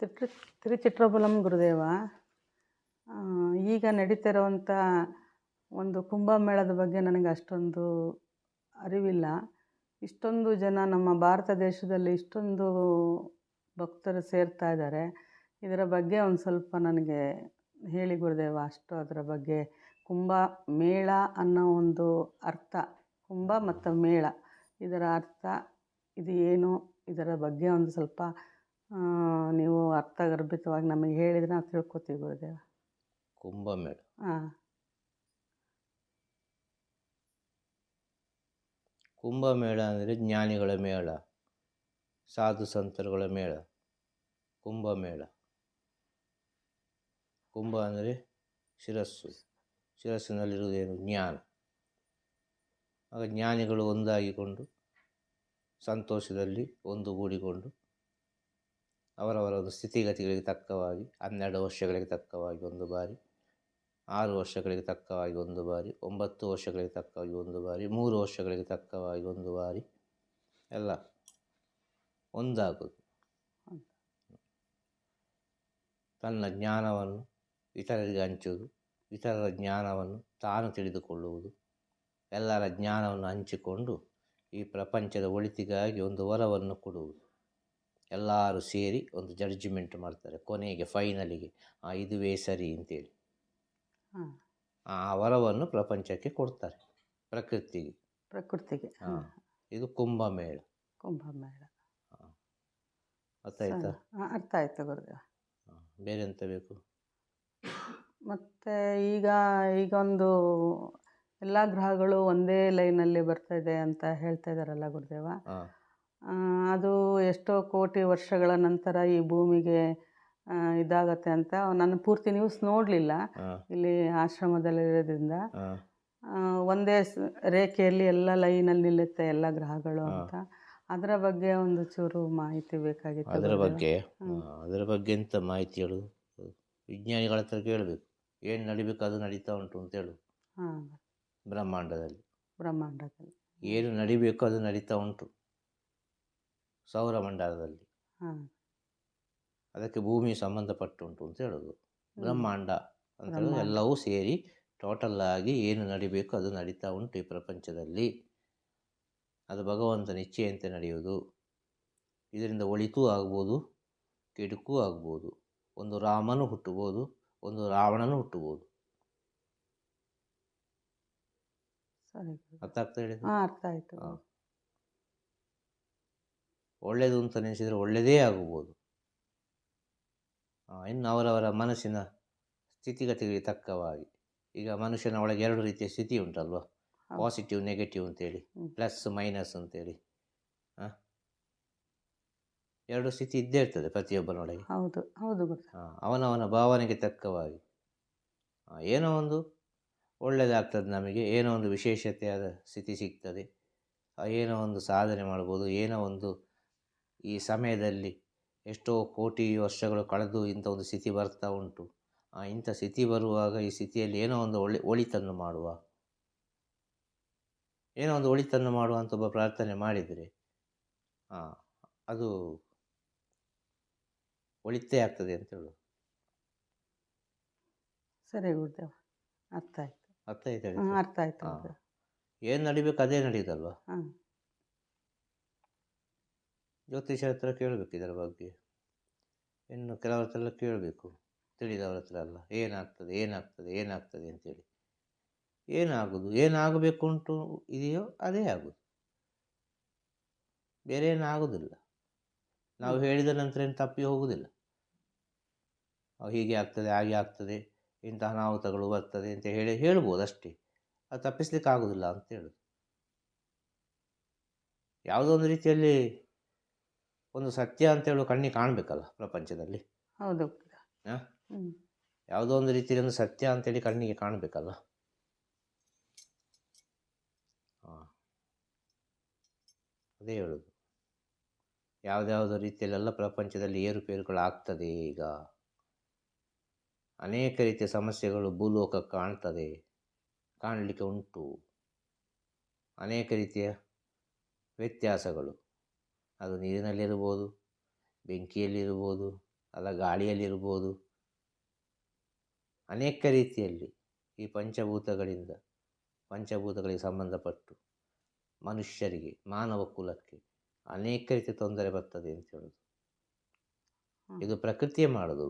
ತಿರು ಗುರುದೇವ. ಈಗ ನಡೀತಿರೋವಂಥ ಒಂದು ಕುಂಭಮೇಳದ ಬಗ್ಗೆ ನನಗೆ ಅಷ್ಟೊಂದು ಅರಿವಿಲ್ಲ. ಇಷ್ಟೊಂದು ಜನ ನಮ್ಮ ಭಾರತ ದೇಶದಲ್ಲಿ ಇಷ್ಟೊಂದು ಭಕ್ತರು ಸೇರ್ತಾ ಇದ್ದಾರೆ. ಇದರ ಬಗ್ಗೆ ಒಂದು ಸ್ವಲ್ಪ ನನಗೆ ಹೇಳಿ ಗುರುದೇವ, ಅಷ್ಟು ಅದರ ಬಗ್ಗೆ. ಕುಂಭ ಮೇಳ ಅನ್ನೋ ಒಂದು ಅರ್ಥ, ಕುಂಭ ಮತ್ತು ಮೇಳ, ಇದರ ಅರ್ಥ ಇದು ಏನು, ಇದರ ಬಗ್ಗೆ ಒಂದು ಸ್ವಲ್ಪ ನೀವು ಅರ್ಥಗರ್ಭಿತವಾಗಿ ನಮಗೆ ಹೇಳಿದರೆ ನಾವು ತಿಳ್ಕೊತೀವಿ ಗುರುದೇವ. ಕುಂಭಮೇಳ ಹಾಂ ಕುಂಭಮೇಳ ಅಂದರೆ ಜ್ಞಾನಿಗಳ ಮೇಳ ಸಾಧು ಸಂತರುಗಳ ಮೇಳ ಕುಂಭಮೇಳ ಕುಂಭ ಅಂದರೆ ಶಿರಸ್ಸು ಶಿರಸ್ಸಿನಲ್ಲಿರುವುದೇನು? ಜ್ಞಾನ. ಆಗ ಜ್ಞಾನಿಗಳು ಒಂದಾಗಿಕೊಂಡು ಸಂತೋಷದಲ್ಲಿ ಒಂದುಗೂಡಿಕೊಂಡು ಅವರವರ ಒಂದು ಸ್ಥಿತಿಗತಿಗಳಿಗೆ ತಕ್ಕವಾಗಿ, ಹನ್ನೆರಡು ವರ್ಷಗಳಿಗೆ ತಕ್ಕವಾಗಿ ಒಂದು ಬಾರಿ, ಆರು ವರ್ಷಗಳಿಗೆ ತಕ್ಕವಾಗಿ ಒಂದು ಬಾರಿ, ಒಂಬತ್ತು ವರ್ಷಗಳಿಗೆ ತಕ್ಕವಾಗಿ ಒಂದು ಬಾರಿ, ಮೂರು ವರ್ಷಗಳಿಗೆ ತಕ್ಕವಾಗಿ ಒಂದು ಬಾರಿ, ಎಲ್ಲ ಒಂದಾಗೋದು ತನ್ನ ಜ್ಞಾನವನ್ನು ಇತರರಿಗೆ ಹಂಚುವುದು, ಇತರರ ಜ್ಞಾನವನ್ನು ತಾನು ತಿಳಿದುಕೊಳ್ಳುವುದು, ಎಲ್ಲರ ಜ್ಞಾನವನ್ನು ಹಂಚಿಕೊಂಡು ಈ ಪ್ರಪಂಚದ ಒಳಿತಿಗಾಗಿ ಒಂದು ವರವನ್ನು ಕೊಡುವುದು. ಎಲ್ಲರೂ ಸೇರಿ ಒಂದು ಜಡ್ಜ್ಮೆಂಟ್ ಮಾಡ್ತಾರೆ ಕೊನೆಗೆ ಫೈನಲಿಗೆ ಆ ಇದುವೇ ಸರಿ ಅಂತೇಳಿ. ಆ ವರವನ್ನು ಪ್ರಪಂಚಕ್ಕೆ ಕೊಡ್ತಾರೆ ಪ್ರಕೃತಿಗೆ. ಪ್ರಕೃತಿಗೆ. ಹಾಂ ಇದು ಕುಂಭಮೇಳ ಕುಂಭಮೇಳ ಅರ್ಥ ಆಯ್ತಾ? ಅರ್ಥ ಆಯ್ತು ಗುರುದೇವ. ಬೇರೆ ಎಂತ ಬೇಕು? ಮತ್ತು ಈಗ ಈಗ ಒಂದು ಎಲ್ಲ ಗ್ರಹಗಳು ಒಂದೇ ಲೈನಲ್ಲಿ ಬರ್ತಾ ಇದೆ ಅಂತ ಹೇಳ್ತಾ ಇದ್ದಾರಲ್ಲ ಗುರುದೇವ. ಅದು ಎಷ್ಟೋ ಕೋಟಿ ವರ್ಷಗಳ ನಂತರ ಈ ಭೂಮಿಗೆ ಇದಾಗತ್ತೆ ಅಂತ ನಾನು ಪೂರ್ತಿ ನ್ಯೂಸ್ ನೋಡಲಿಲ್ಲ. ಇಲ್ಲಿ ಆಶ್ರಮದಲ್ಲಿರೋದ್ರಿಂದ ಒಂದೇ ರೇಖೆಯಲ್ಲಿ ಎಲ್ಲ ಲೈನಲ್ಲಿ ನಿಲ್ಲುತ್ತೆ ಎಲ್ಲ ಗ್ರಹಗಳು ಅಂತ. ಅದರ ಬಗ್ಗೆ ಒಂದು ಚೂರು ಮಾಹಿತಿ ಬೇಕಾಗಿತ್ತು ಅದರ ಬಗ್ಗೆ? ಅದರ ಬಗ್ಗೆ ಎಂತ ಮಾಹಿತಿ ಹೇಳು? ವಿಜ್ಞಾನಿಗಳ ಹತ್ರ ಕೇಳಬೇಕು. ಏನು ನಡಿಬೇಕು ಅದು ನಡೀತಾ ಉಂಟು ಅಂತ ಹೇಳು. ಹಾಂ. ಬ್ರಹ್ಮಾಂಡದಲ್ಲಿ. ಬ್ರಹ್ಮಾಂಡದಲ್ಲಿ. ಏನು ನಡಿಬೇಕು ಅದು ನಡೀತಾ ಉಂಟು. ಸೌರಮಂಡಲದಲ್ಲಿ ಮಂಡಲದಲ್ಲಿ. ಅದಕ್ಕೆ ಭೂಮಿ ಸಂಬಂಧಪಟ್ಟುಂಟು ಅಂತ ಹೇಳೋದು. ಬ್ರಹ್ಮಾಂಡ ಅಂತ ಹೇಳೋದು. ಎಲ್ಲವೂ ಸೇರಿ ಟೋಟಲ್ ಆಗಿ ಏನು ನಡಿಬೇಕು ಅದು ನಡೀತಾ ಉಂಟು ಈ ಪ್ರಪಂಚದಲ್ಲಿ. ಅದು ಭಗವಂತನ ಇಚ್ಛೆಯಂತೆ ನಡೆಯುವುದು. ಇದರಿಂದ ಒಳಿತೂ ಆಗ್ಬೋದು ಕೆಡುಕೂ ಆಗ್ಬೋದು. ಒಂದು ರಾಮನು ಹುಟ್ಟುಬೋದು ಒಂದು ರಾವಣನು ಹುಟ್ಟುಬೋದು. ಸರಿ. ಅರ್ಥ ಆಗ್ತಾ ಹೇಳಿದ ಅರ್ಥ ಆಯಿತು. ಒಳ್ಳೆಯದು ಅಂತ ನೆನೆಸಿದರೆ ಒಳ್ಳೆಯದೇ ಆಗಬಹುದು ಇನ್ನು ಅವರವರ ಮನಸ್ಸಿನ ಸ್ಥಿತಿಗತಿಗೆ ತಕ್ಕವಾಗಿ ಈಗ ಮನುಷ್ಯನ ಒಳಗೆ ಎರಡು ರೀತಿಯ ಸ್ಥಿತಿ ಉಂಟಲ್ವ? ಪಾಸಿಟಿವ್ ನೆಗೆಟಿವ್ ಅಂತೇಳಿ. ಪ್ಲಸ್ ಮೈನಸ್ ಅಂತೇಳಿ ಹಾಂ ಎರಡು ಸ್ಥಿತಿ ಇದ್ದೇ ಇರ್ತದೆ ಪ್ರತಿಯೊಬ್ಬನೊಳಗೆ. ಹೌದು ಹೌದು ಹಾಂ ಅವನವನ ಭಾವನೆಗೆ ತಕ್ಕವಾಗಿ. ಏನೋ ಒಂದು ಒಳ್ಳೆಯದಾಗ್ತದೆ ನಮಗೆ ಏನೋ ಒಂದು ವಿಶೇಷತೆಯಾದ ಸ್ಥಿತಿ ಸಿಗ್ತದೆ ಏನೋ ಒಂದು ಸಾಧನೆ ಮಾಡ್ಬೋದು ಏನೋ ಒಂದು ಈ ಸಮಯದಲ್ಲಿ ಎಷ್ಟೋ ಕೋಟಿ ವರ್ಷಗಳು ಕಳೆದು ಇಂಥ ಒಂದು ಸ್ಥಿತಿ ಬರ್ತಾ ಉಂಟು. ಆ, ಇಂಥ ಸ್ಥಿತಿ ಬರುವಾಗ ಈ ಸ್ಥಿತಿಯಲ್ಲಿ ಏನೋ ಒಂದು ಒಳ್ಳೆ ಒಳಿತನ್ನು ಮಾಡುವ. ಏನೋ ಒಂದು ಒಳಿತನ್ನು ಮಾಡುವ ಅಂತ ಒಬ್ಬ ಪ್ರಾರ್ಥನೆ ಮಾಡಿದರೆ ಅದು ಒಳಿತೇ ಆಗ್ತದೆ ಅಂತ ಹೇಳು. ಸರಿ ಗುರುದೇವ ಅರ್ಥ ಆಯ್ತು. ಅರ್ಥ ಆಯ್ತು ಅರ್ಥ ಆಯ್ತು ಏನು ನಡಿಬೇಕು ಅದೇ ನಡೀತಲ್ವ? ಹಾಂ ಜ್ಯೋತಿಷ ಹತ್ರ ಕೇಳಬೇಕು ಇದರ ಬಗ್ಗೆ. ಇನ್ನು ಕೆಲವ್ರ ಹತ್ರ ಕೇಳಬೇಕು. ತಿಳಿದವ್ರ ಹತ್ರ ಅಲ್ಲ. ಏನಾಗ್ತದೆ ಏನಾಗ್ತದೆ ಏನಾಗ್ತದೆ ಅಂತೇಳಿ. ಏನಾಗೋದು ಏನಾಗಬೇಕು ಉಂಟು ಇದೆಯೋ ಅದೇ ಆಗೋದು. ಬೇರೆ ಏನಾಗೋದಿಲ್ಲ. ನಾವು ಹೇಳಿದ ನಂತರ ಏನು ತಪ್ಪಿ ಹೋಗುವುದಿಲ್ಲ ಅವು ಹೀಗೆ ಆಗ್ತದೆ, ಹಾಗೆ ಆಗ್ತದೆ, ಇಂತಹ ಅನಾಹುತಗಳು ಬರ್ತದೆ ಅಂತ ಹೇಳಿ ಹೇಳ್ಬೋದು ಅಷ್ಟೇ. ಅದು ತಪ್ಪಿಸ್ಲಿಕ್ಕೆ ಆಗೋದಿಲ್ಲ ಅಂತ ಹೇಳೋದು. ಯಾವುದೋ ಒಂದು ರೀತಿಯಲ್ಲಿ ಒಂದು ಸತ್ಯ ಅಂತ ಹೇಳುವ ಕಣ್ಣಿಗೆ ಕಾಣಬೇಕಲ್ಲ ಪ್ರಪಂಚದಲ್ಲಿ? ಹೌದು. ಯಾವುದೋ ಒಂದು ರೀತಿಯಲ್ಲಿ ಒಂದು ಸತ್ಯ ಅಂತೇಳಿ ಕಣ್ಣಿಗೆ ಕಾಣಬೇಕಲ್ಲ? ಹಾಂ ಅದೇ ಹೇಳೋದು. ಯಾವುದ್ಯಾವುದೋ ರೀತಿಯಲ್ಲೆಲ್ಲ ಪ್ರಪಂಚದಲ್ಲಿ ಏರುಪೇರುಗಳು ಆಗ್ತದೆ ಈಗ. ಅನೇಕ ರೀತಿಯ ಸಮಸ್ಯೆಗಳು ಭೂಲೋಕ ಕಾಣ್ತದೆ. ಕಾಣಲಿಕ್ಕೆ ಉಂಟು. ಅನೇಕ ರೀತಿಯ ವ್ಯತ್ಯಾಸಗಳು. ಅದು ನೀರಿನಲ್ಲಿರ್ಬೋದು ಬೆಂಕಿಯಲ್ಲಿರ್ಬೋದು ಅಲ್ಲ ಗಾಳಿಯಲ್ಲಿರ್ಬೋದು. ಅನೇಕ ರೀತಿಯಲ್ಲಿ ಈ ಪಂಚಭೂತಗಳಿಂದ ಪಂಚಭೂತಗಳಿಗೆ ಸಂಬಂಧಪಟ್ಟು ಮನುಷ್ಯರಿಗೆ ಮಾನವ ಕುಲಕ್ಕೆ ಅನೇಕ ರೀತಿಯ ತೊಂದರೆ ಬರ್ತದೆ ಅಂತ ಹೇಳೋದು. ಇದು ಪ್ರಕೃತಿಯೇ ಮಾಡೋದು.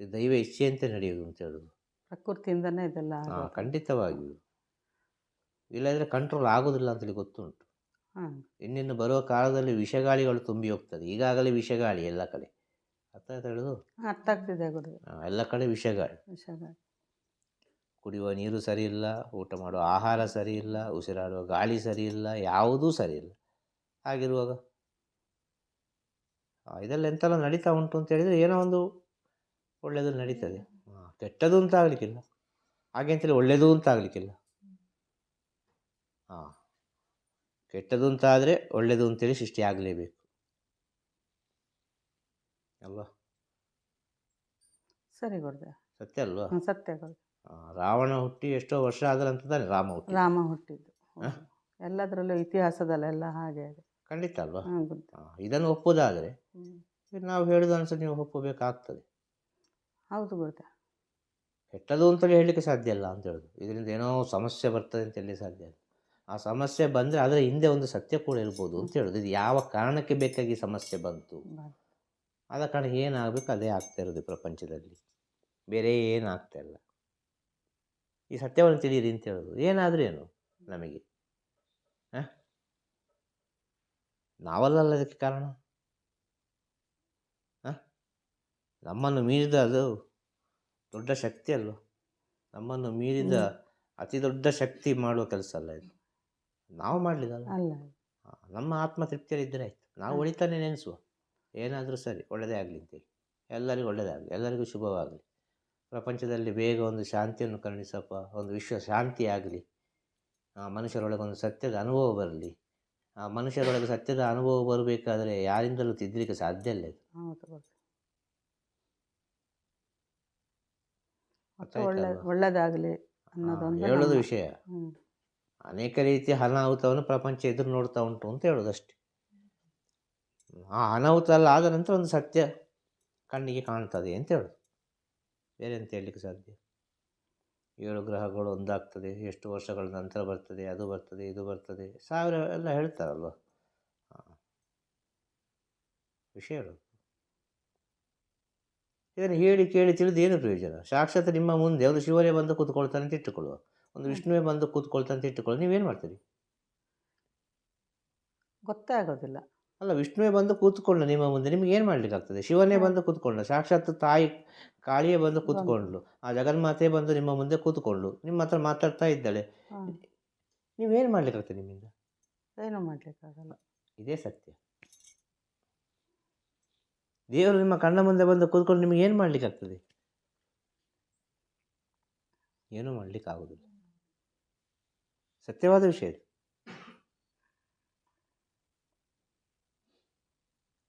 ಇದು ದೈವ ಇಚ್ಛೆಯಂತೆ ನಡೆಯುವುದು ಅಂತ ಹೇಳೋದು. ಪ್ರಕೃತಿಯಿಂದನೇ ಇದೆಲ್ಲ. ಖಂಡಿತವಾಗಿಯೂ. ಇಲ್ಲದ್ರೆ ಕಂಟ್ರೋಲ್ ಆಗೋದಿಲ್ಲ ಅಂತೇಳಿ ಗೊತ್ತುಂಟು. ಇನ್ನಿನ್ನು ಬರುವ ಕಾಲದಲ್ಲಿ ವಿಷಗಾಳಿಗಳು ತುಂಬಿ ಹೋಗ್ತದೆ. ಈಗಾಗಲೇ ವಿಷಗಾಳಿ ಎಲ್ಲ ಕಡೆ. ಅರ್ಥ ಆಯ್ತಾ ಹೇಳೋದು? ಅರ್ಥ ಆಗ್ತಿದೆ ಎಲ್ಲ ಕಡೆ ವಿಷಗಾಳಿ. ವಿಷಗಾಳಿ. ಕುಡಿಯುವ ನೀರು ಸರಿ ಇಲ್ಲ ಊಟ ಮಾಡುವ ಆಹಾರ ಸರಿ ಇಲ್ಲ ಉಸಿರಾಡುವ ಗಾಳಿ ಸರಿ ಇಲ್ಲ ಯಾವುದೂ ಸರಿ ಇಲ್ಲ ಹಾಗಿರುವಾಗ? ಆ, ಇದೆಲ್ಲ ಎಂತೆಲ್ಲ ನಡೀತಾ ಉಂಟು ಅಂತ ಹೇಳಿದರೆ ಏನೋ ಒಂದು ಒಳ್ಳೆಯದು ನಡೀತದೆ. ಕೆಟ್ಟದು ಅಂತ ಆಗಲಿಕ್ಕಿಲ್ಲ. ಹಾಗೆ ಅಂತೇಳಿ ಒಳ್ಳೆಯದು ಅಂತ ಆಗಲಿಕ್ಕಿಲ್ಲ. ಹಾಂ. ಕೆಟ್ಟದು ಅಂತ ಆದರೆ ಒಳ್ಳೆಯದು ಅಂತೇಳಿ ಸೃಷ್ಟಿ ಆಗಲೇಬೇಕು ಅಲ್ವಾ? ಸರಿ ಗುರುದೇವ ಸತ್ಯ ಅಲ್ವಾ? ಸತ್ಯ ರಾವಣ ಹುಟ್ಟಿ ಎಷ್ಟೋ ವರ್ಷ ಆದ ಅಂತ ತಾನೆ ರಾಮ ಹುಟ್ಟಿ ರಾಮ ಹುಟ್ಟಿದ್ದು? ಎಲ್ಲದರಲ್ಲೂ ಇತಿಹಾಸದಲ್ಲೆಲ್ಲ ಹಾಗೆ ಇದೆ. ಖಂಡಿತ ಅಲ್ವಾ? ಇದನ್ನು ಒಪ್ಪೋದಾದರೆ ನಾವು ಹೇಳಿದ ಅನ್ಸು ನೀವು ಒಪ್ಪಬೇಕಾಗ್ತದೆ. ಹೌದು ಗುರುದೇವ ಕೆಟ್ಟದು ಅಂತೇಳಿ ಹೇಳಲಿಕ್ಕೆ ಸಾಧ್ಯ ಇಲ್ಲ ಅಂತ ಹೇಳೋದು. ಇದರಿಂದ ಏನೋ ಸಮಸ್ಯೆ ಬರ್ತದೆ ಅಂತ ಹೇಳಿ ಸಾಧ್ಯ ಇಲ್ಲ. ಆ ಸಮಸ್ಯೆ ಬಂದರೆ ಅದರ ಹಿಂದೆ ಒಂದು ಸತ್ಯ ಕೂಡ ಇರ್ಬೋದು ಅಂತ ಹೇಳೋದು. ಇದು ಯಾವ ಕಾರಣಕ್ಕೆ ಬೇಕಾಗಿ ಸಮಸ್ಯೆ ಬಂತು? ಆದ ಕಾರಣ ಏನಾಗಬೇಕು ಅದೇ ಆಗ್ತಾ ಇರೋದು ಈ ಪ್ರಪಂಚದಲ್ಲಿ. ಬೇರೆ ಏನು ಆಗ್ತಾ ಇಲ್ಲ. ಈ ಸತ್ಯವನ್ನು ತಿಳಿಯಿರಿ ಅಂತ ಹೇಳೋದು. ಏನಾದರೂ ಏನು ನಮಗೆ? ಹಾಂ? ನಾವಲ್ಲ ಅದಕ್ಕೆ ಕಾರಣ? ಹಾಂ? ನಮ್ಮನ್ನು ಮೀರಿದ ಅದು ದೊಡ್ಡ ಶಕ್ತಿ ಅಲ್ವ? ನಮ್ಮನ್ನು ಮೀರಿದ ಅತಿ ದೊಡ್ಡ ಶಕ್ತಿ ಮಾಡುವ ಕೆಲಸ ಅಲ್ಲ ಇದು. ನಾವು ಮಾಡಲಿಲ್ಲ ಅಲ್ಲ. ನಮ್ಮ ಆತ್ಮ ತೃಪ್ತಿಯಲ್ಲಿದ್ದರೆ ಆಯ್ತು. ನಾವು ಒಳಿತಾನೆ ನೆನೆಸುವ. ಏನಾದರೂ ಸರಿ ಒಳ್ಳೆಯದೇ ಆಗಲಿ ಅಂತೇಳಿ. ಎಲ್ಲರಿಗೂ ಒಳ್ಳೆಯದಾಗಲಿ ಎಲ್ಲರಿಗೂ ಶುಭವಾಗಲಿ. ಪ್ರಪಂಚದಲ್ಲಿ ಬೇಗ ಒಂದು ಶಾಂತಿಯನ್ನು ಕರುಣಿಸಪ್ಪ ಒಂದು ವಿಶ್ವ ಶಾಂತಿ ಆಗಲಿ. ಮನುಷ್ಯರೊಳಗೆ ಒಂದು ಸತ್ಯದ ಅನುಭವ ಬರಲಿ. ಆ ಮನುಷ್ಯರೊಳಗೆ ಸತ್ಯದ ಅನುಭವ ಬರಬೇಕಾದ್ರೆ ಯಾರಿಂದಲೂ ತಿದ್ದಲಿಕ್ಕೆ ಸಾಧ್ಯ ಇಲ್ಲ ಇದು. ಹೌದು ಗುರು ಅರ್ಥ ಒಟ್ಟು ಒಳ್ಳೆ ಆಯ್ತಲ್ವಾ? ಒಳ್ಳೇದಾಗಲಿ ಆ, ಹೇಳೋದು ವಿಷಯ. ಅನೇಕ ರೀತಿಯ ಅನಾಹುತವನ್ನು ಪ್ರಪಂಚ ಎದುರು ನೋಡ್ತಾ ಉಂಟು ಅಂತ ಹೇಳೋದಷ್ಟೆ. ಆ ಅನಾಹುತ ಅಲ್ಲ ಆದ ನಂತರ ಒಂದು ಸತ್ಯ ಕಣ್ಣಿಗೆ ಕಾಣ್ತದೆ ಅಂತ ಹೇಳೋದು. ಬೇರೆ ಅಂತ ಹೇಳಲಿಕ್ಕೆ ಸಾಧ್ಯ? ಏಳು ಗ್ರಹಗಳು ಒಂದಾಗ್ತದೆ, ಎಷ್ಟು ವರ್ಷಗಳ ನಂತರ ಬರ್ತದೆ, ಅದು ಬರ್ತದೆ, ಇದು ಬರ್ತದೆ, ಸಾವಿರ ಎಲ್ಲ ಹೇಳ್ತಾರಲ್ವ. ವಿಷಯ ಇದನ್ನು ಹೇಳಿ ಕೇಳಿ ತಿಳಿದು ಏನು ಪ್ರಯೋಜನ? ಸಾಕ್ಷಾತ್ ನಿಮ್ಮ ಮುಂದೆ ಅವರು ಶಿವರೇ ಬಂದು ಕೂತ್ಕೊಳ್ತಾನೆ ಅಂತ ಇಟ್ಟುಕೊಳ್ಳುವ. ಒಂದು ವಿಷ್ಣುವೇ ಬಂದು ಕೂತ್ಕೊಳ್ತಾ ಅಂತ ಇಟ್ಟುಕೊಳ್ಳುವ ನೀವೇನು ಮಾಡ್ತೀರಿ? ಗೊತ್ತೇ ಆಗೋದಿಲ್ಲ. ಅಲ್ಲ ವಿಷ್ಣುವೇ ಬಂದು ಕೂತ್ಕೊಂಡು ನಿಮ್ಮ ಮುಂದೆ ನಿಮ್ಗೆ ಏನು ಮಾಡ್ಲಿಕ್ಕಾಗ್ತದೆ? ಶಿವನೇ ಬಂದು ಕೂತ್ಕೊಂಡು ಸಾಕ್ಷಾತ್ ತಾಯಿ ಕಾಳಿಯೇ ಬಂದು ಕೂತ್ಕೊಂಡ್ಲು ಆ ಜಗನ್ಮಾತೆ ಬಂದು ನಿಮ್ಮ ಮುಂದೆ ಕೂತ್ಕೊಂಡು ನಿಮ್ಮ ಹತ್ರ ಮಾತಾಡ್ತಾ ಇದ್ದಾಳೆ. ನೀವೇನು ಮಾಡ್ಲಿಕ್ಕಾಗ್ತದೆ ನಿಮ್ಮಿಂದ? ಏನು ಮಾಡಲಿಕ್ಕಾಗಲ್ಲ. ಇದೇ ಸತ್ಯ. ದೇವರು ನಿಮ್ಮ ಕಣ್ಣ ಮುಂದೆ ಬಂದು ಕೂತ್ಕೊಂಡು ನಿಮಗೆ ಏನು ಮಾಡ್ಲಿಕ್ಕಾಗ್ತದೆ? ಏನೂ ಮಾಡ್ಲಿಕ್ಕಾಗೋದಿಲ್ಲ. ಸತ್ಯವಾದ ವಿಷಯ ಇದು.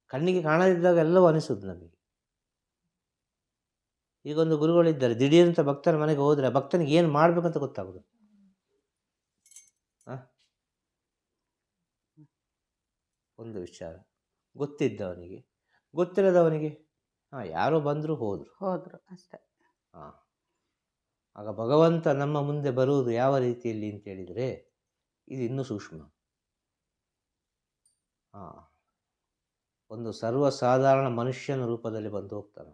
ಕಣ್ಣಿಗೆ ಕಾಣದಿದ್ದಾಗ ಎಲ್ಲವೂ ಅನಿಸುದು ನಮಗೆ. ಈಗೊಂದು ಗುರುಗಳಿದ್ದಾರೆ ದಿಢೀರಂತ ಭಕ್ತರ ಮನೆಗೆ ಹೋದರೆ ಭಕ್ತನಿಗೆ ಏನು ಮಾಡಬೇಕಂತ ಗೊತ್ತಾಗೋದು? ಒಂದು ವಿಚಾರ. ಗೊತ್ತಿದ್ದವನಿಗೆ. ಗೊತ್ತಿಲ್ಲದವನಿಗೆ? ಹಾಂ ಯಾರೋ ಬಂದರು ಹೋದರು. ಹೋದ್ರು ಅಷ್ಟೇ. ಹಾಂ. ಆಗ ಭಗವಂತ ನಮ್ಮ ಮುಂದೆ ಬರುವುದು ಯಾವ ರೀತಿಯಲ್ಲಿ ಅಂತ ಹೇಳಿದರೆ ಇದು ಇನ್ನೂ ಸೂಕ್ಷ್ಮ. ಹಾಂ ಒಂದು ಸರ್ವಸಾಧಾರಣ ಮನುಷ್ಯನ ರೂಪದಲ್ಲಿ ಬಂದು ಹೋಗ್ತಾನೆ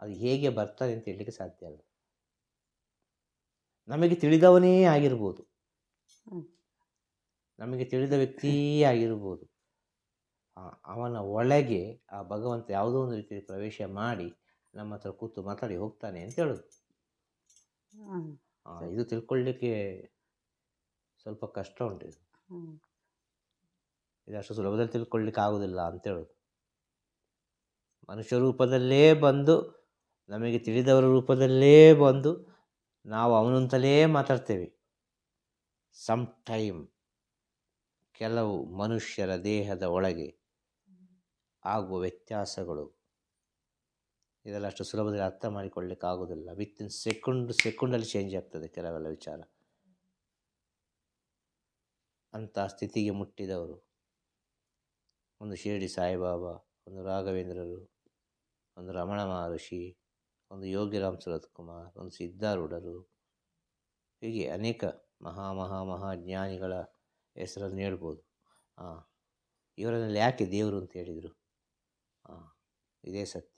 ಅದು ಹೇಗೆ ಬರ್ತಾನೆ ಅಂತ ಹೇಳಲಿಕ್ಕೆ ಸಾಧ್ಯ ಅಲ್ಲ. ನಮಗೆ ತಿಳಿದವನೇ ಆಗಿರ್ಬೋದು. ನಮಗೆ ತಿಳಿದ ವ್ಯಕ್ತಿಯೇ ಆಗಿರ್ಬೋದು. ಅವನ ಒಳಗೆ ಆ ಭಗವಂತ ಯಾವುದೋ ಒಂದು ರೀತಿಯಲ್ಲಿ ಪ್ರವೇಶ ಮಾಡಿ ನಮ್ಮ ಹತ್ರ ಕೂತು ಮಾತಾಡಿ ಹೋಗ್ತಾನೆ ಅಂತ ಹೇಳೋದು. ಆ, ಇದು ತಿಳ್ಕೊಳ್ಳಿಕ್ಕೆ ಸ್ವಲ್ಪ ಕಷ್ಟ ಉಂಟು ಇದು. ಹ್ಮ್. ಇದು ಅಷ್ಟು ಸುಲಭದಲ್ಲಿ ತಿಳ್ಕೊಳ್ಳಿಕ್ಕೆ ಆಗೋದಿಲ್ಲ ಅಂತ ಹೇಳೋದು. ಮನುಷ್ಯ ರೂಪದಲ್ಲೇ ಬಂದು ನಮಗೆ ತಿಳಿದವರ ರೂಪದಲ್ಲೇ ಬಂದು ನಾವು ಅವನಂತಲೇ ಮಾತಾಡ್ತೇವೆ. ಸಮ್ ಟೈಮ್ ಕೆಲವು ಮನುಷ್ಯರ ದೇಹದ ಒಳಗೆ ಆಗುವ ವ್ಯತ್ಯಾಸಗಳು. ಇದೆಲ್ಲ ಅಷ್ಟು ಸುಲಭದಲ್ಲಿ ಅರ್ಥ ಮಾಡಿಕೊಳ್ಳಿಕ್ಕೆ ಆಗೋದಿಲ್ಲ ವಿತ್ ಇನ್ ಸೆಕೆಂಡ್ ಸೆಕೆಂಡಲ್ಲಿ ಚೇಂಜ್ ಆಗ್ತದೆ ಕೆಲವೆಲ್ಲ ವಿಚಾರ. ಅಂಥ ಸ್ಥಿತಿಗೆ ಮುಟ್ಟಿದವರು. ಒಂದು ಶಿರಡಿ ಸಾಯಿಬಾಬಾ, ಒಂದು ರಾಘವೇಂದ್ರರು, ಒಂದು ರಮಣ ಮಹರ್ಷಿ, ಒಂದು ಯೋಗಿರಾಮ್ ಸುರತ್ ಕುಮಾರ್, ಒಂದು ಸಿದ್ಧಾರೂಢರು ಹೀಗೆ ಅನೇಕ ಮಹಾ ಮಹಾ ಮಹಾ ಜ್ಞಾನಿಗಳ ಹೆಸರನ್ನು ಹೇಳ್ಬೋದು. ಹಾಂ ಇವರಲ್ಲಿ ಯಾಕೆ ದೇವರು ಅಂತ ಹೇಳಿದರು? ಹಾಂ ಇದೇ ಸತ್ಯ.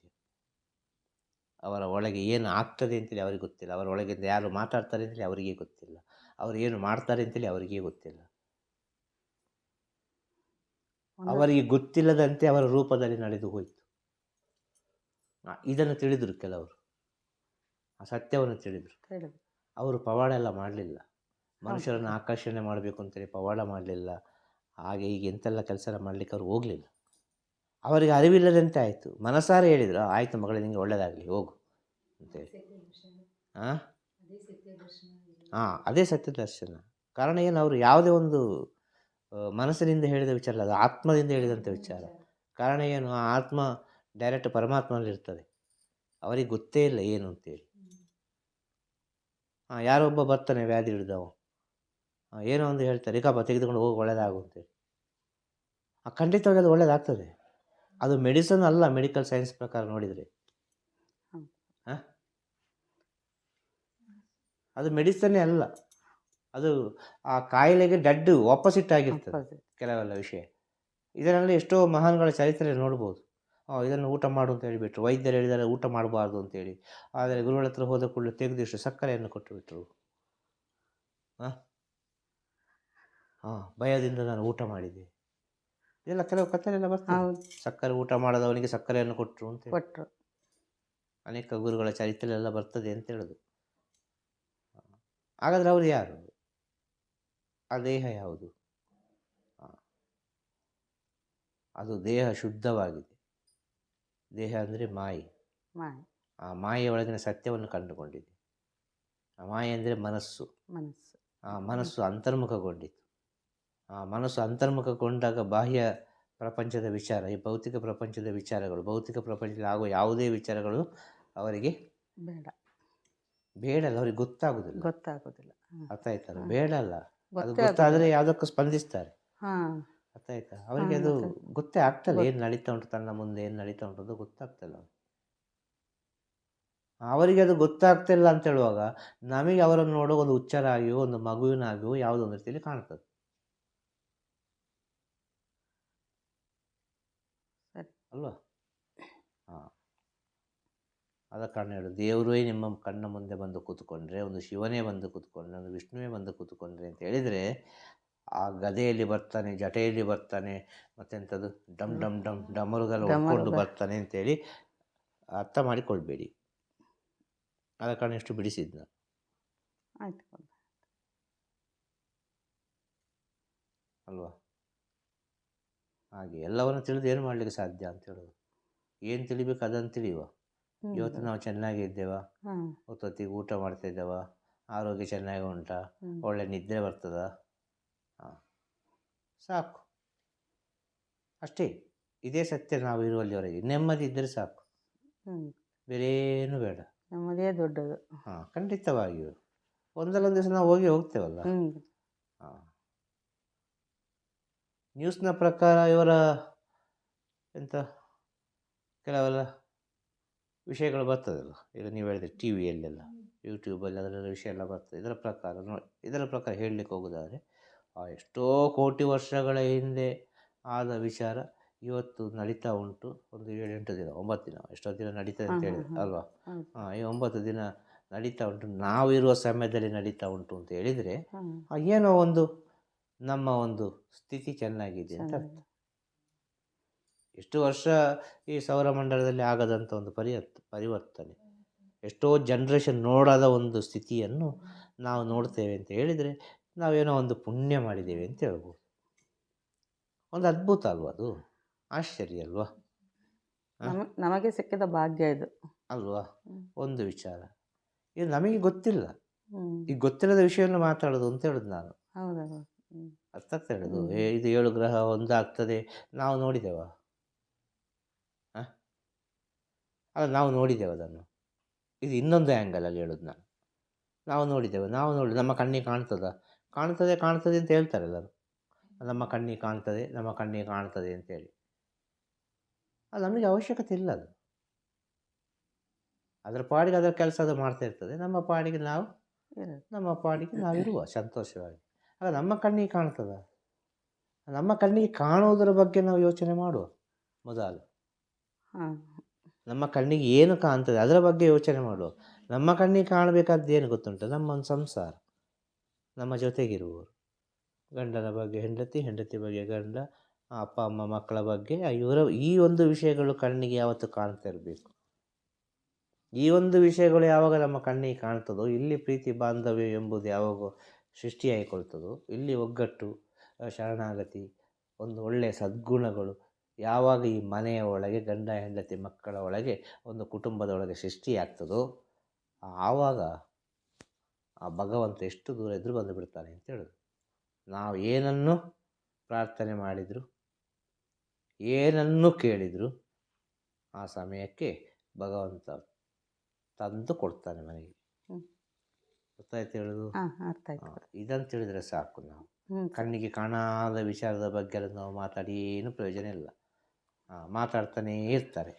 ಅವರ ಒಳಗೆ ಏನು ಆಗ್ತದೆ ಅಂತೇಳಿ ಅವರಿಗೆ ಗೊತ್ತಿಲ್ಲ. ಅವರ ಒಳಗಿಂದ ಯಾರು ಮಾತಾಡ್ತಾರೆ ಅಂತೇಳಿ ಅವರಿಗೆ ಗೊತ್ತಿಲ್ಲ. ಅವರು ಏನು ಮಾಡ್ತಾರೆ ಅಂತೇಳಿ ಅವರಿಗೆ ಗೊತ್ತಿಲ್ಲ. ಅವರಿಗೆ ಗೊತ್ತಿಲ್ಲದಂತೆ ಅವರ ರೂಪದಲ್ಲಿ ನಡೆದು ಹೋಯಿತು. ಇದನ್ನು ತಿಳಿದರು ಕೆಲವರು. ಆ ಸತ್ಯವನ್ನು ತಿಳಿದರು. ಅವರು ಪವಾಡ ಎಲ್ಲ ಮಾಡಲಿಲ್ಲ. ಮನುಷ್ಯರನ್ನು ಆಕರ್ಷಣೆ ಮಾಡಬೇಕು ಅಂತೇಳಿ ಪವಾಡ ಮಾಡಲಿಲ್ಲ. ಹಾಗೆ ಈಗ ಎಂತೆಲ್ಲ ಕೆಲಸ ಮಾಡಲಿಕ್ಕೆ ಅವರು ಹೋಗಲಿಲ್ಲ. ಅವರಿಗೆ ಅರಿವಿಲ್ಲದಂತೆ ಆಯಿತು. ಮನಸಾರೆ ಹೇಳಿದರು "ಆ, ಆಯಿತು ಮಗಳೇ ನಿಮಗೆ ಒಳ್ಳೆಯದಾಗಲಿ ಹೋಗು. ಅಂತೇಳಿ. ಹಾಂ ಹಾಂ ಅದೇ ಸತ್ಯ ದರ್ಶನ. ಕಾರಣ ಏನು? ಅವರು ಯಾವುದೇ ಒಂದು ಮನಸ್ಸಿನಿಂದ ಹೇಳಿದ ವಿಚಾರ ಅದು ಆತ್ಮದಿಂದ ಹೇಳಿದಂಥ ವಿಚಾರ. ಕಾರಣ ಏನು? ಆ ಆತ್ಮ ಡೈರೆಕ್ಟ್ ಪರಮಾತ್ಮನಲ್ಲಿ ಇರ್ತದೆ ಅವರಿಗೆ ಗೊತ್ತೇ ಇಲ್ಲ ಏನು ಅಂತೇಳಿ. ಹಾಂ ಯಾರೊಬ್ಬ ಬರ್ತಾನೆ ವ್ಯಾಧಿ ಹಿಡಿದವ ಏನೋ ಒಂದು ಹೇಳ್ತಾರೆ ಏಕಪ್ಪ ತೆಗೆದುಕೊಂಡು ಹೋಗಿ ಒಳ್ಳೇದಾಗು ಅಂತೇಳಿ. ಖಂಡಿತವಾಗಿ ಅದು ಒಳ್ಳೇದಾಗ್ತದೆ. ಅದು ಮೆಡಿಸನ್ ಅಲ್ಲ ಮೆಡಿಕಲ್ ಸೈನ್ಸ್ ಪ್ರಕಾರ ನೋಡಿದರೆ. ಹಾಂ? ಅದು ಮೆಡಿಸನ್ನೇ ಅಲ್ಲ. ಅದು ಆ ಕಾಯಿಲೆಗೆ ಡಡ್ ಆಪೋಸಿಟ್ ಆಗಿರ್ತದೆ. ಕೆಲವೆಲ್ಲ ವಿಷಯ. ಇದರಲ್ಲಿ ಎಷ್ಟೋ ಮಹಾನ್ಗಳ ಚರಿತ್ರೆ ನೋಡ್ಬೋದು. ಇದನ್ನು ಊಟ ಮಾಡು ಅಂತ ಹೇಳಿಬಿಟ್ರು. ವೈದ್ಯರು ಹೇಳಿದರೆ ಊಟ ಮಾಡಬಾರ್ದು ಅಂತೇಳಿ ಆದರೆ ಗುರುಗಳ ಹತ್ರ ಹೋದ ಕೂಡಲೇ ತೆಗೆದಿಷ್ಟು ಸಕ್ಕರೆಯನ್ನು ಕೊಟ್ಟುಬಿಟ್ರು. ಹಾಂ? ಹಾಂ ಭಯದಿಂದ ನಾನು ಊಟ ಮಾಡಿದೆ. ಇದೆಲ್ಲ ಕೆಲವು ಕಥೆಯೆಲ್ಲ ಬರ್ತದೆ. ಹೌದು. ಸಕ್ಕರೆ ಊಟ ಮಾಡದವನಿಗೆ ಸಕ್ಕರೆಯನ್ನು ಕೊಟ್ಟರು ಅಂತ ಹೇಳಿ. ಕೊಟ್ಟರು ಅನೇಕ ಗುರುಗಳ ಚರಿತ್ರೆಯೆಲ್ಲ ಬರ್ತದೆ ಅಂತ ಹೇಳೋದು. ಹಾಗಾದ್ರೆ ಅವರು ಯಾರು? ಆ ದೇಹ ಯಾವುದು? ಆ. ಅದು ದೇಹ ಶುದ್ಧವಾಗಿದೆ. ದೇಹ ಅಂದರೆ ಮಾಯಿ. ಆ ಮಾಯೆಯ ಒಳಗಿನ ಸತ್ಯವನ್ನು ಕಂಡುಕೊಂಡಿದೆ. ಆ ಮಾಯೆ ಅಂದರೆ ಮನಸ್ಸು. ಮನಸ್ಸು. ಆ ಮನಸ್ಸು ಅಂತರ್ಮುಖಗೊಂಡಿತು ಮನಸ್ಸು ಅಂತರ್ಮುಖಗೊಂಡಾಗ ಬಾಹ್ಯ ಪ್ರಪಂಚದ ವಿಚಾರ ಈ ಭೌತಿಕ ಪ್ರಪಂಚದ ವಿಚಾರಗಳು ಭೌತಿಕ ಪ್ರಪಂಚದಲ್ಲಿ ಆಗುವ ಯಾವುದೇ ವಿಚಾರಗಳು ಅವರಿಗೆ ಬೇಡ. ಬೇಡ ಅಲ್ಲ ಅವ್ರಿಗೆ ಗೊತ್ತಾಗುದಿಲ್ಲ. ಗೊತ್ತಾಗೋದಿಲ್ಲ. ಅರ್ಥ ಆಯ್ತಲ್ಲ? ಬೇಡ ಅಲ್ಲ ಅದು ಗೊತ್ತೇ ಗೊತ್ತಾದ್ರೆ ಯಾವ್ದಕ್ಕೂ ಸ್ಪಂದಿಸ್ತಾರೆ. ಅರ್ಥ ಆಯ್ತಾ? ಅವರಿಗೆ ಅದು. ಗೊತ್ತೇ ಆಗ್ತಲ್ಲ ಏನು ನಡೀತಾ ಉಂಟು ತನ್ನ ಮುಂದೆ ಏನು ನಡೀತಾ ಉಂಟು ಅದು ಗೊತ್ತಾಗ್ತಲ್ಲ. ಅವರಿಗೆ ಅದು ಗೊತ್ತಾಗ್ತಿಲ್ಲ ಅಂತ ಹೇಳುವಾಗ ನಮಗೆ ಅವರನ್ನು ನೋಡೋ ಒಂದು ಹುಚ್ಚರಾಗಿಯೋ ಆಗಿಯೋ ಒಂದು ಮಗುವಿನಾಗಿಯೋ ಯಾವುದೋ ಒಂದು ರೀತಿಯಲ್ಲಿ ಕಾಣ್ತದೆ. ಅಲ್ವಾ? ಹಾಂ. ಆದ ಕಾರಣ ಹೇಳು ದೇವರೇ ನಿಮ್ಮ ಕಣ್ಣ ಮುಂದೆ ಬಂದು ಕೂತ್ಕೊಂಡ್ರೆ ಒಂದು ಶಿವನೇ ಬಂದು ಕೂತ್ಕೊಂಡ್ರೆ ಒಂದು ವಿಷ್ಣುವೇ ಬಂದು ಕೂತ್ಕೊಂಡ್ರೆ ಅಂತ ಹೇಳಿದರೆ ಆ ಗದೆಯಲ್ಲಿ ಬರ್ತಾನೆ ಜಟೆಯಲ್ಲಿ ಬರ್ತಾನೆ ಮತ್ತೆಂಥದ್ದು ಡಮ್ ಡಮ್ ಡಮ್ ಡಮರುಗಲ್ಲ ಡಮರು ಹೊಡ್ಕೊಂಡು ಬ- ಬರ್ತಾನೆ ಅಂತೇಳಿ ಅರ್ಥ ಮಾಡಿಕೊಳ್ಬೇಡಿ. ಆದ ಕಾರಣ ಎಷ್ಟು ಬಿಡಿಸಿದ್ನ. ಆಯ್ತು. ಅಲ್ವಾ? ಹಾಗೆ ಎಲ್ಲವನ್ನು ತಿಳಿದು ಏನು ಮಾಡಲಿಕ್ಕೆ ಸಾಧ್ಯ ಅಂತ ಹೇಳೋದು. ಏನು ತಿಳಿಬೇಕು ಅದನ್ನು ತಿಳಿಯುವ. ಇವತ್ತು ನಾವು ಚೆನ್ನಾಗಿ ಇದ್ದೇವಾ? ಹೊತ್ತೊತ್ತಿಗೆ ಊಟ ಮಾಡ್ತಾ ಇದ್ದೇವಾ? ಆರೋಗ್ಯ ಚೆನ್ನಾಗಿ ಉಂಟಾ. ಒಳ್ಳೆ ನಿದ್ರೆ ಬರ್ತದ? ಹಾಂ. ಸಾಕು. ಅಷ್ಟೇ ಇದೇ ಸತ್ಯ ನಾವು ಇರುವಲ್ಲಿವರೆಗೆ. ನೆಮ್ಮದಿ ಇದ್ದರೆ ಸಾಕು. ಬೇರೇನು ಬೇಡ. ನಮ್ಮದೇ ದೊಡ್ಡದು. ಹಾಂ ಖಂಡಿತವಾಗಿಯೂ. ಒಂದಲ್ಲೊಂದು ದಿವಸ ನಾವು ಹೋಗಿ ಹೋಗ್ತೇವಲ್ಲ ಹ್ಮ್ ಹಾಂ ನ್ಯೂಸ್ನ ಪ್ರಕಾರ ಇವರ ಎಂಥ ಕೆಲವೆಲ್ಲ ವಿಷಯಗಳು ಬರ್ತದಲ್ಲ. ಈಗ ನೀವು ಹೇಳಿದ್ರೆ ಟಿ ವಿಯಲ್ಲೆಲ್ಲ ಯೂಟ್ಯೂಬಲ್ಲಿ ಅದರಲ್ಲ ವಿಷಯ ಎಲ್ಲ ಬರ್ತದೆ. ಇದರ ಪ್ರಕಾರ ನೋಡಿ ಇದರ ಪ್ರಕಾರ ಹೇಳಲಿಕ್ಕೆ ಹೋಗೋದಾದರೆ ಆ ಎಷ್ಟೋ ಕೋಟಿ ವರ್ಷಗಳ ಹಿಂದೆ ಆದ ವಿಚಾರ ಇವತ್ತು ನಡೀತಾ ಉಂಟು. ಒಂದು ಏಳೆಂಟು ದಿನ ಒಂಬತ್ತು ದಿನ ಎಷ್ಟೋ ದಿನ ನಡೀತದೆ ಅಂತ ಹಾ, ಹೇಳಿ ಹಾ, ಹಾ. ಅಲ್ವಾ? ಹಾಂ ಈ ಒಂಬತ್ತು ದಿನ ನಡೀತಾ ಉಂಟು. ನಾವಿರುವ ಸಮಯದಲ್ಲಿ ನಡೀತಾ ಉಂಟು ಅಂತ ಹೇಳಿದರೆ ಆ ಏನೋ ಒಂದು ನಮ್ಮ ಒಂದು ಸ್ಥಿತಿ ಚೆನ್ನಾಗಿದೆ ಅಂತ ಅರ್ಥ. ಎಷ್ಟು ವರ್ಷ ಈ ಸೌರಮಂಡಲದಲ್ಲಿ ಆಗದಂಥ ಒಂದು ಪರಿವರ್ತ ಪರಿವರ್ತನೆ. ಎಷ್ಟೋ ಜನ್ರೇಷನ್ ನೋಡದ ಒಂದು ಸ್ಥಿತಿಯನ್ನು ನಾವು ನೋಡ್ತೇವೆ ಅಂತ ಹೇಳಿದರೆ ನಾವೇನೋ ಒಂದು ಪುಣ್ಯ ಮಾಡಿದ್ದೇವೆ ಅಂತ ಹೇಳ್ಬೋದು. ಒಂದು ಅದ್ಭುತ ಅಲ್ವಾ ಅದು? ಆಶ್ಚರ್ಯ ಅಲ್ವಾ? ನಮಗೆ ಸಿಕ್ಕಿದ ಭಾಗ್ಯ ಇದು. ಅಲ್ವಾ? ಒಂದು ವಿಚಾರ. ಇದು ನಮಗೆ ಗೊತ್ತಿಲ್ಲ. ಈ ಗೊತ್ತಿಲ್ಲದ ವಿಷಯವನ್ನು ಮಾತಾಡೋದು ಅಂತ ಹೇಳುದು ನಾನು. ಹೌದೌದು ಹ್ಮ್. ಅರ್ಥ ಆಗ್ತಾ ಹೇಳೋದು ಏ- ಇದು ಏಳು ಗ್ರಹ ಒಂದಾಗ್ತದೆ. ನಾವು ನೋಡಿದೆವ. ಅಲ್ಲ ನಾವು ನೋಡಿದ್ದೇವೆ ಅದನ್ನು. ಇದು ಇನ್ನೊಂದು ಆ್ಯಂಗಲಲ್ಲಿ ಹೇಳೋದು ನಾನು. ನಾವು ನೋಡಿದ್ದೇವೆ ನಾವು ನೋಡಿ ನಮ್ಮ ಕಣ್ಣಿಗೆ ಕಾಣ್ತದ? ಕಾಣ್ತದೆ ಕಾಣ್ತದೆ ಅಂತ ಹೇಳ್ತಾರೆ ಎಲ್ಲರು. ನಮ್ಮ ಕಣ್ಣಿಗೆ ಕಾಣ್ತದೆ ನಮ್ಮ ಕಣ್ಣಿಗೆ ಕಾಣ್ತದೆ ಅಂತೇಳಿ ಅದು ನಮಗೆ ಅವಶ್ಯಕತೆ ಇಲ್ಲ ಅದು. ಅದರ ಪಾಡಿಗೆ ಅದರ ಕೆಲಸ ಅದು ಮಾಡ್ತಾ ಇರ್ತದೆ. ನಮ್ಮ ಪಾಡಿಗೆ ನಾವು ನಮ್ಮ ಪಾಡಿಗೆ ನಾವಿರುವ ಸಂತೋಷವಾಗಿ. ನಮ್ಮ ಕಣ್ಣಿಗೆ ಕಾಣ್ತದ? ನಮ್ಮ ಕಣ್ಣಿಗೆ ಕಾಣುವುದರ ಬಗ್ಗೆ ನಾವು ಯೋಚನೆ ಮಾಡುವ ಮೊದಲು. ಹಾಂ. ನಮ್ಮ ಕಣ್ಣಿಗೆ ಏನು ಕಾಣ್ತದೆ ಅದರ ಬಗ್ಗೆ ಯೋಚನೆ ಮಾಡುವ. ನಮ್ಮ ಕಣ್ಣಿಗೆ ಕಾಣಬೇಕಾದ್ದು ಏನು ಗೊತ್ತುಂಟು? ನಮ್ಮ ಒಂದು ಸಂಸಾರ. ನಮ್ಮ ಜೊತೆಗಿರುವವರು. ಗಂಡನ ಬಗ್ಗೆ ಹೆಂಡತಿ ಹೆಂಡತಿ ಬಗ್ಗೆ ಗಂಡ ಅಪ್ಪ ಅಮ್ಮ ಮಕ್ಕಳ ಬಗ್ಗೆ ಇವರ ಈ ಒಂದು ವಿಷಯಗಳು ಕಣ್ಣಿಗೆ ಯಾವತ್ತು ಕಾಣ್ತಾ ಇರಬೇಕು. ಈ ಒಂದು ವಿಷಯಗಳು ಯಾವಾಗ ನಮ್ಮ ಕಣ್ಣಿಗೆ ಕಾಣ್ತದೋ ಇಲ್ಲಿ ಪ್ರೀತಿ ಬಾಂಧವ್ಯ ಎಂಬುದು ಯಾವಾಗ ಸೃಷ್ಟಿಯಾಗಿಕೊಳ್ತದೋ, ಇಲ್ಲಿ ಒಗ್ಗಟ್ಟು ಶರಣಾಗತಿ, ಒಂದು ಒಳ್ಳೆಯ ಸದ್ಗುಣಗಳು, ಯಾವಾಗ ಈ ಮನೆಯ ಒಳಗೆ, ಗಂಡ, ಹೆಂಡತಿ, ಮಕ್ಕಳ ಒಳಗೆ, ಒಂದು ಕುಟುಂಬದ ಒಳಗೆ ಸೃಷ್ಟಿಯಾಗ್ತದೋ, ಆವಾಗ ಆ ಭಗವಂತ ಎಷ್ಟು ದೂರ ಇದ್ದರೂ ಬಂದು ಬಿಡ್ತಾನೆ ಅಂತ ಹೇಳೋದು ನಾವು ಏನನ್ನು ಪ್ರಾರ್ಥನೆ ಮಾಡಿದರು, ಏನನ್ನು ಕೇಳಿದರು, ಆ ಸಮಯಕ್ಕೆ ಭಗವಂತ ತಂದು ಕೊಡ್ತಾನೆ ಮನೆಗೆ. ಗೊತ್ತಾಯ್ತು ಹೇಳೋದು? ಹಾಂ ಅರ್ಥ ಆಯ್ತು ಆ, ಇದನ್ನು ಸಾಕು ನಾವು. ಹ್ಞೂ ಕಣ್ಣಿಗೆ ಕಾಣಾದ ವಿಚಾರದ ಬಗ್ಗೆ ಎಲ್ಲ ನಾವು ಮಾತಾಡಿ ಏನು ಪ್ರಯೋಜನ ಇಲ್ಲ. ಮಾತಾಡ್ತಾನೇ ಇರ್ತಾರೆ.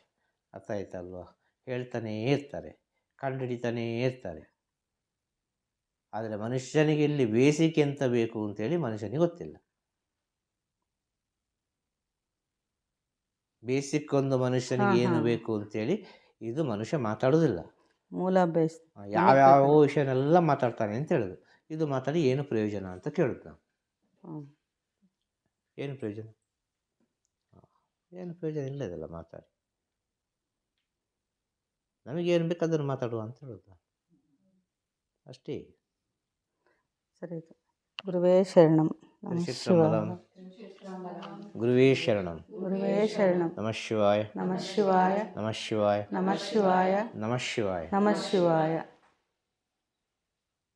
ಅರ್ಥ ಆಯ್ತಲ್ವಾ? ಹೇಳ್ತಾನೇ ಇರ್ತಾರೆ. ಕಂಡುಹಿಡಿತಾನೇ ಇರ್ತಾರೆ. ಆದರೆ ಮನುಷ್ಯನಿಗೆ ಇಲ್ಲಿ ಬೇಸಿಗೆ ಎಂತ ಬೇಕು ಅಂತೇಳಿ ಮನುಷ್ಯನಿಗೆ ಗೊತ್ತಿಲ್ಲ. ಬೇಸಿಕ್ ಒಂದು ಮನುಷ್ಯನಿಗೆ ಏನು. ಬೇಕು ಅಂತೇಳಿ ಇದು ಮನುಷ್ಯ ಮಾತಾಡೋದಿಲ್ಲ. ಮೂಲ ಬೇಸ್ ಯಾವ ಯಾವ್ಯಾವ ವಿಷಯನೆಲ್ಲ ಮಾತಾಡ್ತಾನೆ ಅಂತ ಹೇಳೋದು ಇದು ಮಾತಾಡಿ ಏನು ಪ್ರಯೋಜನ ಅಂತ ಕೇಳುದು ನಾವು ಏನು ಪ್ರಯೋಜನ? ಏನು ಪ್ರಯೋಜನ ಇಲ್ಲ ಇದೆಲ್ಲ ಮಾತಾಡಿ. ನಮಗೇನು ಬೇಕು ಅದನ್ನು ಮಾತಾಡುವ ಅಂತ ಹೇಳೋದು ನಾನು. ಅಷ್ಟೇ. ಸರಿ ಗುರುವೇ ಶರಣಂ. గురువే శరణం. గురువే శరణం. నమ శివాయ. నమ శివాయ. నమ శివాయ. నమ శివాయ. నమ శివాయ. నమ శివాయ.